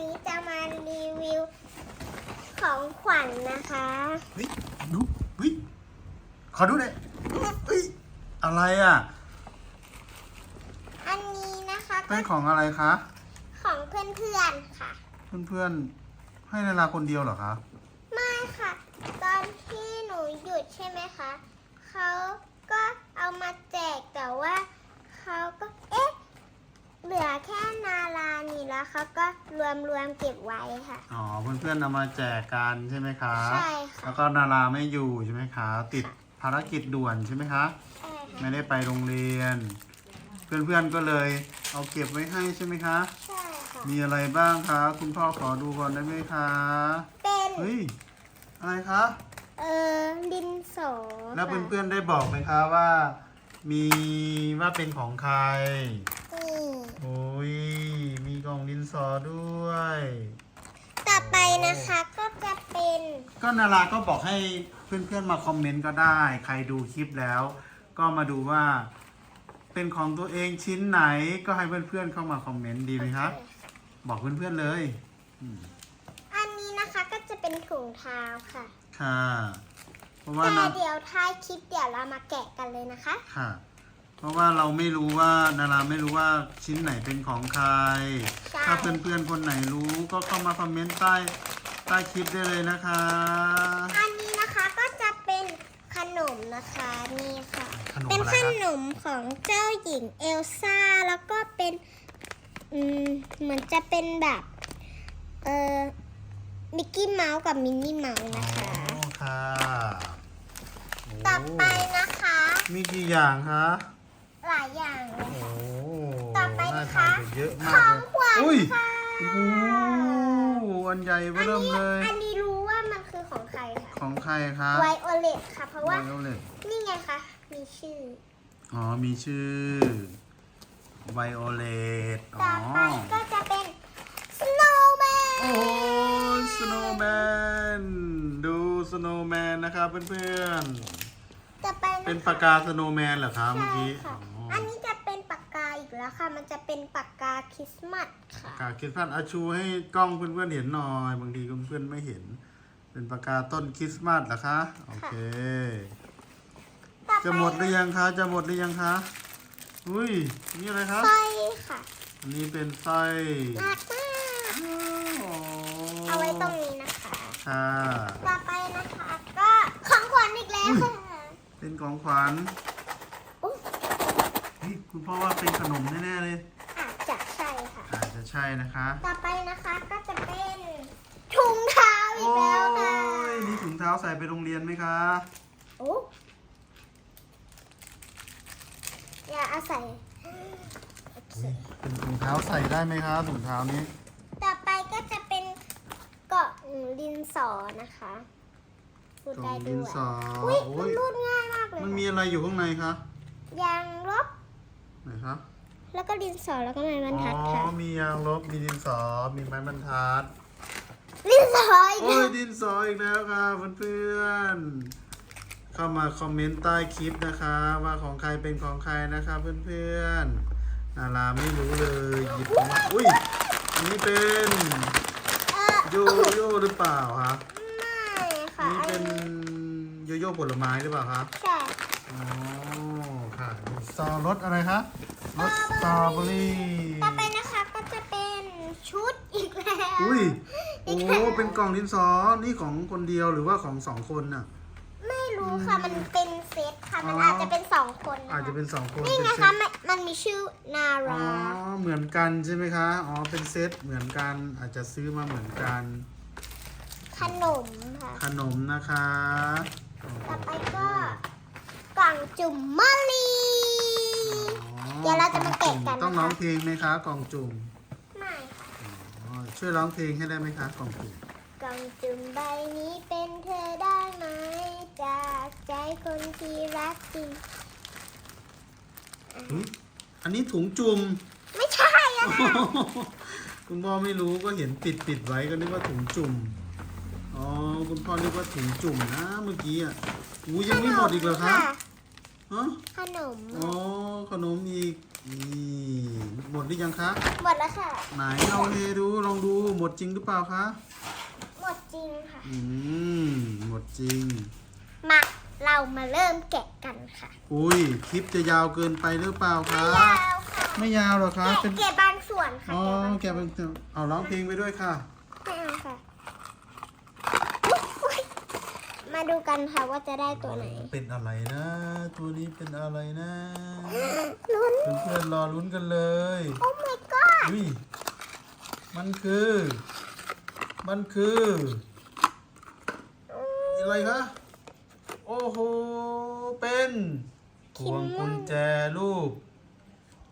นี้จะมารีวิวของขวัญนะคะเฮ้ยดูเฮ้ยขอดูหน่อยเฮ้ยอะไรอะ อันนี้นะคะก็เป็นของอะไรคะ ของเพื่อนๆค่ะ เพื่อนๆ ให้นาราคนเดียวเหรอคะ ไม่ค่ะ ตอนที่หนูหยุดใช่ไหมคะ เขาก็เอามาแจกแต่ว่าเขาก็เอ๊ะ เหลือแค่นารานี่แล้วเขาก็ รวมรวมๆเก็บไว้ค่ะ อ๋อเพื่อนๆเอามาแจกกันใช่ไหมคะใช่ค่ะแล้วก็นาราไม่อยู่ใช่ไหมคะติดภารกิจด่วนใช่ไหมคะใช่ค่ะไม่ได้ไปโรงเรียน เพื่อนๆก็เลยเอาเก็บไว้ให้ใช่ไหมคะ ใช่ค่ะมีอะไรบ้างคะ คุณพ่อขอดูก่อนได้ไหมคะเป็นเฮ้ยอะไรคะเออดินสอแล้วค่ะเพื่อนๆได้บอกไหมคะว่า มีว่าเป็นของใครนี่ โอ้ย มีกล่องดินสอด้วย ต่อไปนะคะก็จะเป็น ก็นาราก็บอกให้เพื่อนๆมาคอมเมนต์ก็ได้ ใครดูคลิปแล้ว ก็มาดูว่า เป็นของตัวเองชิ้นไหนก็ให้เพื่อนๆเข้ามาคอมเมนต์ดีไหมครับ บอกเพื่อนๆเลยอืมอันนี้นะคะก็จะเป็นถุงเท้าค่ะ ค่ะ เพราะว่าแต่นาเดี๋ยวท้ายคลิปเดี๋ยวเรามาแกะกันเลยนะคะ ค่ะ เพราะว่าเราไม่รู้ว่านาราไม่รู้ว่าชิ้นไหนเป็นของใคร ใช่ ถ้าเพื่อนๆคนไหนรู้ก็เข้ามาคอมเมนต์ใต้ใต้คลิปได้เลยนะคะ อันนี้นะคะก็จะเป็นขนมนะคะนี่ค่ะ ขนมเป็นอะไรขคะนมของเจ้าหญิงเอลซ่าแล้วก็เป็นอืมเหมือนจะเป็นแบบเออมิกกี้เมาส์กับมินนี่เมาส์อ๋อนะคะค่ะโต่อไปนะคะ มีกี่อย่างคะ หลายอย่างเลย โอ้ต่อไปน่านะทาคะนกันเยอะขมาอกงเลยขวัญอุ้ยค่ะโอ้โหอันใหญ่เบ้อัอนเริ่มนี้เลย อันนี้รู้ว่ามันคือของใครค่ะของใครคะไวโอเลตค่ะ เพราะว่าไวโอเลตนี่ไงคะมีชื่อ อ๋อ มีชื่อไวโอเลตอ๋ต่ออไปก็จะเป็น snowman โอ้สโนว์แมน ดูสโนว์แมนนะครับเพื่อนต่อไปๆเป็นนะคะปากกาสโนว์แมนเหรอคะเมื่อใช่กี้ค่ะ อ๋อ อันนี้จะเป็นปากกาอีกแล้วค่ะ มันจะเป็นปากกาคริสต์มาสค่ะปากกาคิดพันอาชูให้กล้องเพื่อนๆเห็นหน่อย บางทีเพื่อนๆไม่เห็น เป็นปากกาต้นคริสต์มาสเหรอคะโอเค ต่อไปจะหมดหรือยังคะจะหมดหรือยังคะอุ้ยนี่อะไรคะสร้อยค่ะอันนี้เป็นไส้หนักมากโอ้เอาไว้ตรงนี้นะคะ ค่ะ ต่อไปนะคะ ก็ของขวัญอีกแล้วค่ะ เป็นของขวัญอุ๊ย เฮ้ยคุณพ่อว่าเป็นขนมแน่ๆเลยอาจจะใช่ค่ะ อาจจะใช่นะคะ ต่อไปนะคะก็จะเป็นถุงเท้าอีโอ้กแล้วค่ะยนี่ถุงเท้าใส่ไปโรงเรียนไหมคะ โอ้อย่าเอาศัยโอเคเป็นถุงเท้าใส่ได้ไหมคะถุงเท้านี้ ต่อไปก็จะเป็นเกาะดินสอนะคะรูดกล่อได้งดิด้นวยสออุ้ยโอ้มันยรูดง่ายมากเลยมันมีอะไรอยู่ข้างในคะ ยางลบ ไหนคะแล้วก็ดินสอแล้วก็ไม้บรรทัดอ๋ค่ะอมียางลบมีดินสอมีไม้บรรทัด ดินสออีกโอ้แล้ยวดินสออีกแล้วค่ะเพื่อนๆเข้ามาคอมเมนต์ใต้คลิปนะคะ ว่าของใครเป็นของใครนะคะเพื่อนๆนาราไม่รู้เลยหยิบออกมาอุ้ยอันนี้เป็นเออโยโย่หรือเปล่าคะไม่ค่ะนี่อัเป็นนโยโย่ผลไม้หรือเปล่าคะใช่อ๋อ ค่ะสตอรสอะไรคะรสสตรอเบอรี่ต่อไปนะคะก็จะเป็นชุดอีกแล้วอุ้ยอีโอ้กแล้วเป็นกล่องดินสอนี่ของคนเดียวหรือว่าของสองคนน่ะ ไม่รู้ค่ะมันเป็นเซตค่ะมันอ๋อออาจจะเป็นสองคนคอาจจะเป็นสองคนนี่ไงเป็นเซคะตมันมันมีชื่อนาอ๋อราเหมือนกันใช่ไหมคะอ๋อเป็นเซตเหมือนกันอาจจะซื้อมาเหมือนกัน ขนมค่ะขนมนะคะต่อไปก็กล่ องจุ่มมะลีอ๋อเดี๋ยวเราจะมาแกะกันนะคะ ต้องร้องเพลงไหมคะกล่องจุ่มไม่ค่ะอ๋อช่วยร้องเพลงให้ได้ไหมคะกล่องจุ่มกล่องจุ่มใบนี้เป็นเธอได้ไหม จากใจคนที่รักจริงหึอันนี้ถุงจุ่มไม่ใช่อะค่ะ คุณพ่อไม่รู้ก็เห็นปิดปิดไว้ก็นึกว่าถุงจุ่มอ๋อคุณพ่อนึกว่าถุงจุ่มนะเมื่อกี้อะอู้ยังไม่หมดอีกเหรอคะ ฮะขนมอ๋อขนมอีกนี่หมดหรือยังคะ หมดแล้วค่ะ ไหนลองเทดูลองดูหมดจริงหรือเปล่าคะ หมดจริงค่ะ อืมหมดจริง มาเรามาเริ่มแกะกันค่ะ อุ้ยคลิปจะยาวเกินไปหรือเปล่าคะไม่ยาวค่ะไม่ยาวหรอคะแกะเป็นแกะบางส่วนค่ะอ๋อแกะบางแกเป็นเอาร้องเพลงไปด้วยค่ะ ไม่เอาค่ะอุ๊ย มาดูกันค่ะว่าจะได้ตัวไหน เป็นอะไรนะ ตัวนี้เป็นอะไรนะลุ้นเพื่อนๆรอลุ้นกันเลย โอ้ my god อุ้ยมันคือ มันคืออะไรคะโอ้โหเป็นพวงกุญแจรูป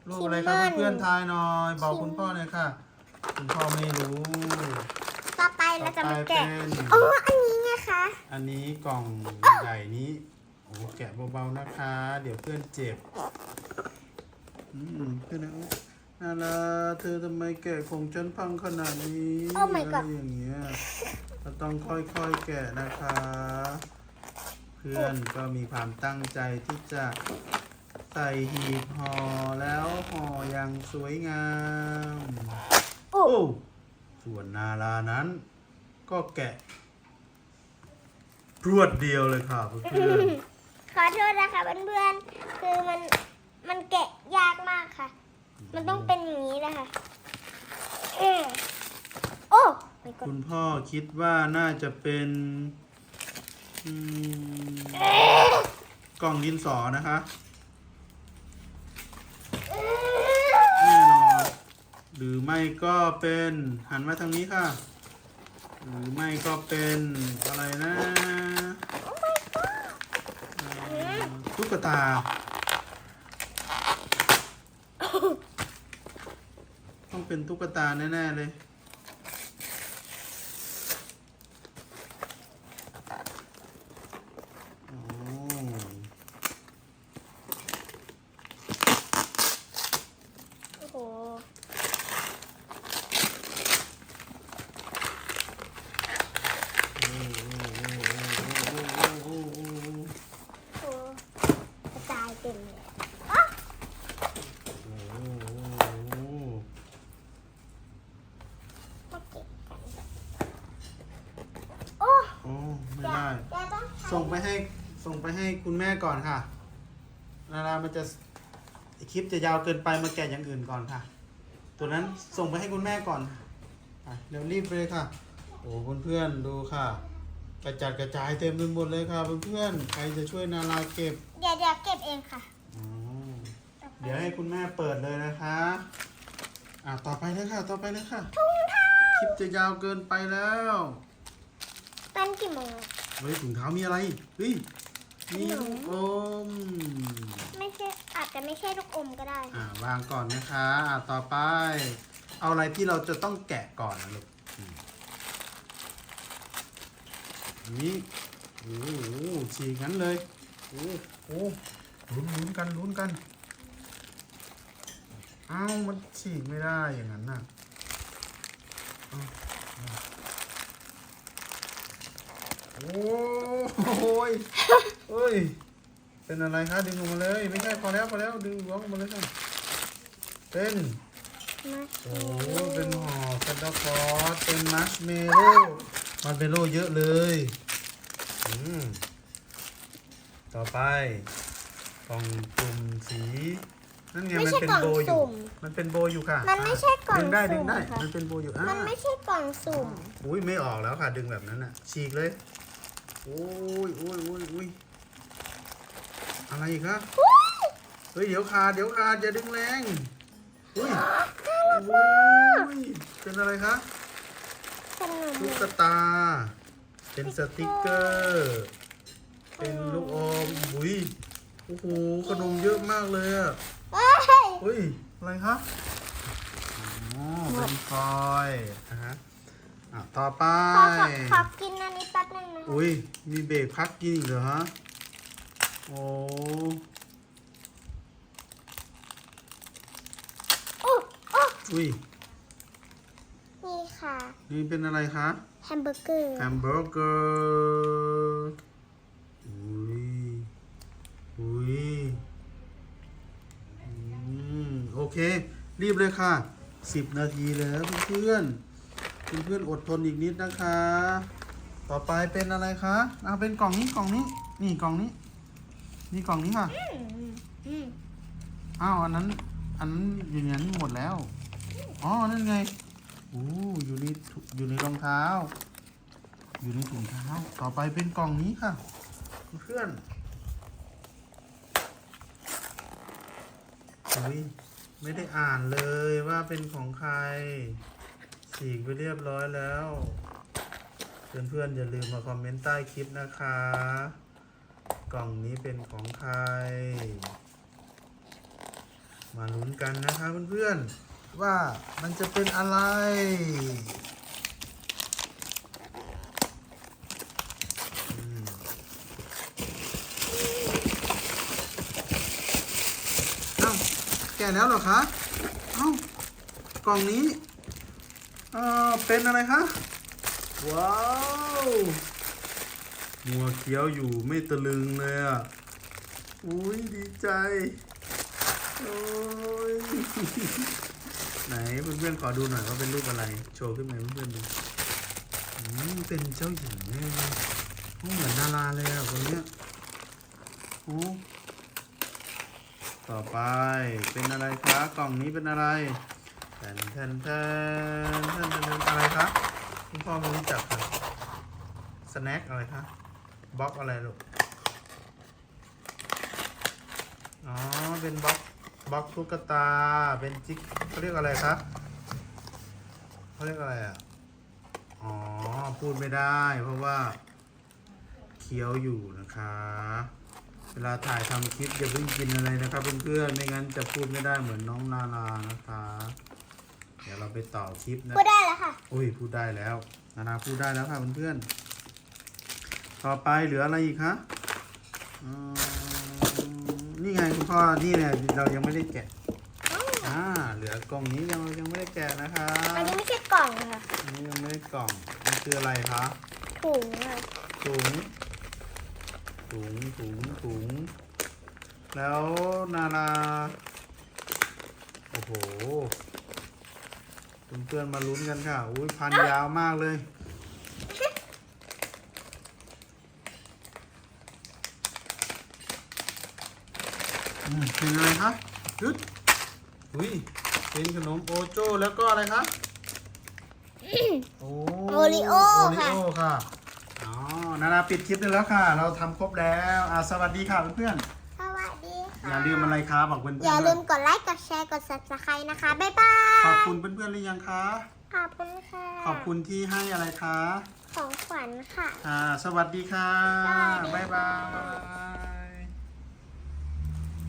รูปอะไรครับคิมมอนเพื่อนๆทายหน่อยบอกคุณพ่อหน่อยค่ะ คุณพ่อไม่รู้ ต่อไปเราจะมาแกะต่อไปเป็นอ๋อ อันนี้ไงคะ อันนี้กล่องใหญ่นี้โอ้แกะเบาๆนะคะ เดี๋ยวเพื่อนเจ็บ อืมเพื่อนนะนาราเธอทำไมแกะของฉันพังขนาดนี้ Oh my อะไร god อย่างเงี้ยเราต้องค่อยๆแกะนะคะ เพื่อนก็มีความตั้งใจที่จะใส่หีบห่อแล้วห่ออย่างสวยงาม โอ้โอ้ ส่วนนารานั้น ก็แกะพรวดเดียวเลยค่ะเพื่อนขอโทษนะคะเพื่อนๆคือมันมันแกะยากมากค่ะ มันต้องเป็นอย่างนี้นะคะเออโอ้ my ๆ god คุณพ่อคิดว่าน่าจะเป็นอืมกล่องดินสอนะคะ แน่นอน หรือไม่ก็เป็นหันมาทางนี้ค่ะ หรือไม่ก็เป็นอะไรนะตุ๊กตา ต้องเป็นตุ๊กตาแน่ ๆ เลย โอ้ โอ้โห โอ้โหก ระจายเลยโอ้โอ้ไม่ได้ แกต้องใช้ส่งไปให้ส่งไปให้คุณแม่ก่อนค่ะ นารามันจะคลิปจะยาวเกินไปมาแกะอย่างอื่นก่อนค่ะ ตัวนั้นส่งไปให้คุณแม่ก่อนอะเดี๋ยวรีบเลยค่ะ โอ้เพื่อนๆดูค่ะ กระจัดกระจายเต็มไปหมดเลยค่ะเพื่อนๆใครจะช่วยนาราเก็บเดี๋ยวเดี๋ยวเก็บเองค่ะอ๋อเดี๋ยวให้คุณแม่เปิดเลยนะคะอะต่อไปเลยค่ะต่อไปเลยค่ะทุ่งเท้าคลิปจะยาวเกินไปแล้วตอนกี่โมงเฮ้ยถุงเท้ามีอะไรเฮ้ยมีลูกอมไม่ใช่อาจจะไม่ใช่ลูกอมก็ได้อ่าวางก่อนนะคะอ่าต่อไป เอาอะไรที่เราจะต้องแกะก่อนนะลูกอืมอั นนี้โอ้โหฉีกงั้นเลยโอ้โหลุ้นลุ้นกันลุ้นกันเอ้ามันฉีกไม่ได้อย่างนั้นน่ะเอ้าโอ้โหยเฮ้ยเป็นอะไรคะดึงออกมาเลย ไม่ใช่พอแล้วพอแล้วดึงล้วงออกมาเลยค่ะเป็นมาโอ้เป็นห่อแซนตาคลอสเป็นมัชเมลโล่ มัชเมลโล่เยอะเลยอืมต่อไปกล่องจุ่มสีนั่นไงมันเป็นโบอยู่มันเป็นโบอยู่ค่ะมันไม่ใช่กล่องดึงได้ดึสุ่งมได้ ค่ะ มันเป็นโบอยู่อ่ามันไม่ใช่กล่องสุ่ม อุ้ยไม่ออกแล้วค่ะ ดึงแบบนั้นอะฉีกเลยโอ้ยโอ้ยโอ้ยโอ้ยอะไรอีกคะเฮ้ยเดี๋ยวขาดเดี๋ยวขาดอย่าดึงแรงอุ้ยโอ้ยเป็นอะไรคะ ขนมลูกตา เป็นสติกเกอร์ เป็นลูกอมอุ้ยโอ้โหขนมเยอะมากเลยอะเอ้ยเฮ้ยอะไรคะอ๋อเป็นฟอยล์นะฮะอะต่อไป ขอขอขอกินอันนี้แป๊บนึงนะอุ้ย มีเบรกพักกินอีกเหรอฮะ โอ้โอ้โอ้อุ้ยนี่ ค่ะ นี่เป็นอะไรคะ แฮมเบอร์เกอร์แฮมเบอร์เกอร์อุ้ยอุ้ยอืมเค รีบเลยค่ะสิบนาทีแล้วเพื่อนๆเพื่อนๆอดทนอีกนิดนะคะ ต่อไปเป็นอะไรคะอ่าเป็นกล่องนี้กล่องนี้ นี่กล่องนี้ นี่กล่องนี้ค่ะอืมอืมอ้าวอันนั้น อันนั้นอยู่ในนั้นหมดแล้ว อ๋อ นั่นไงโอ้อยู่ในถุอยู่ในรองเท้า อยู่ในถุงเท้า ต่อไปเป็นกล่องนี้ค่ะ เพื่อนอุ้ยไม่ได้อ่านเลยว่าเป็นของใคร ฉีกไปเรียบร้อยแล้ว เพื่อนๆอย่าลืมมาคอมเมนต์ใต้คลิปนะคะ กล่องนี้เป็นของใคร มาลุ้นกันนะคะเพื่อนๆ ว่ามันจะเป็นอะไร เอ้า แกะแล้วเหรอคะ เอ้า กล่องนี้ เอ่อ เป็นอะไรคะ ว้าวมัวเคี้ยวอยู่ไม่ตะลึงเลยอะ อุ้ยดีใจ โอ้ย ไหนเพื่อนๆขอดูหน่อยว่าเป็นรูปอะไร โชว์ขึ้นมาเพื่อนๆดูอืมเป็นเจ้าหญิงเนี่ยเหมือนดาราเลยอะคนเนี้ยโอ้ต่อไปเป็นอะไรคะกล่องนี้เป็นอะไรแทนแทนแทนแทนแทนอะไรคะคุณพ่อไม่รู้จักค่ะสแน็คอะไรคะบล็อกอะไรลูกอ๋อเป็นบล็อก บล็อกตุ๊กตาเป็นจิ๊กเขาเรียกอะไรคะเขาเรียกอะไรอะอ๋อพูดไม่ได้เพราะว่าเคี้ยวอยู่นะคะ เวลาถ่ายทำคลิปอย่าเพิ่งกินอะไรนะครับเพื่อนๆไม่งั้นจะพูดไม่ได้เหมือนน้องนานานะคะ เดี๋ยวเราไปต่อคลิปนะพูดได้แล้วค่ะอุ้ยพูดได้แล้ว นานาพูดได้แล้วค่ะเพื่อนๆต่อไปเหลืออะไรอีกคะอืม นี่ไงคุณพ่อ นี่เนี่ยเรายังไม่ได้แกะ อ่า เหลือกล่องนี้ยังเรายังไม่ได้แกะนะคะอันนี้ไม่ใช่กล่องค่ะ อันนี้ยังไม่ได้กล่อง มันคืออะไรคะถุงค่ะถุงถุงถุงถุง แล้วนานาโอ้โห เพื่อนๆมาลุ้นกันค่ะ อุ้ยพันยาวมากเลย เป็นอะไรคะยุดอุ้ยเป็นขนมโอโจ้แล้วก็อะไรคะโอ้โอริโอโอริค่ะโอค่ะอ๋อนานาปิดคลิปได้แล้วค่ะ เราทำครบแล้วอ่าสวัสดีค่ะเพื่อนสวัสดีๆค่ะอย่าลืมอะไรคะบอกเพื่อนๆอย่าลืมด้วยกดไลค์ กดแชร์ กด subscribe นะคะ บ๊ายบายขอบคุณเพื่อนๆหรือยังคะ ขอบคุณค่ะ ขอบคุณที่ให้อะไรคะของขวัญค่ะ อ่าสวัสดีค่ะสวัสดีค่ะบ๊ายบาย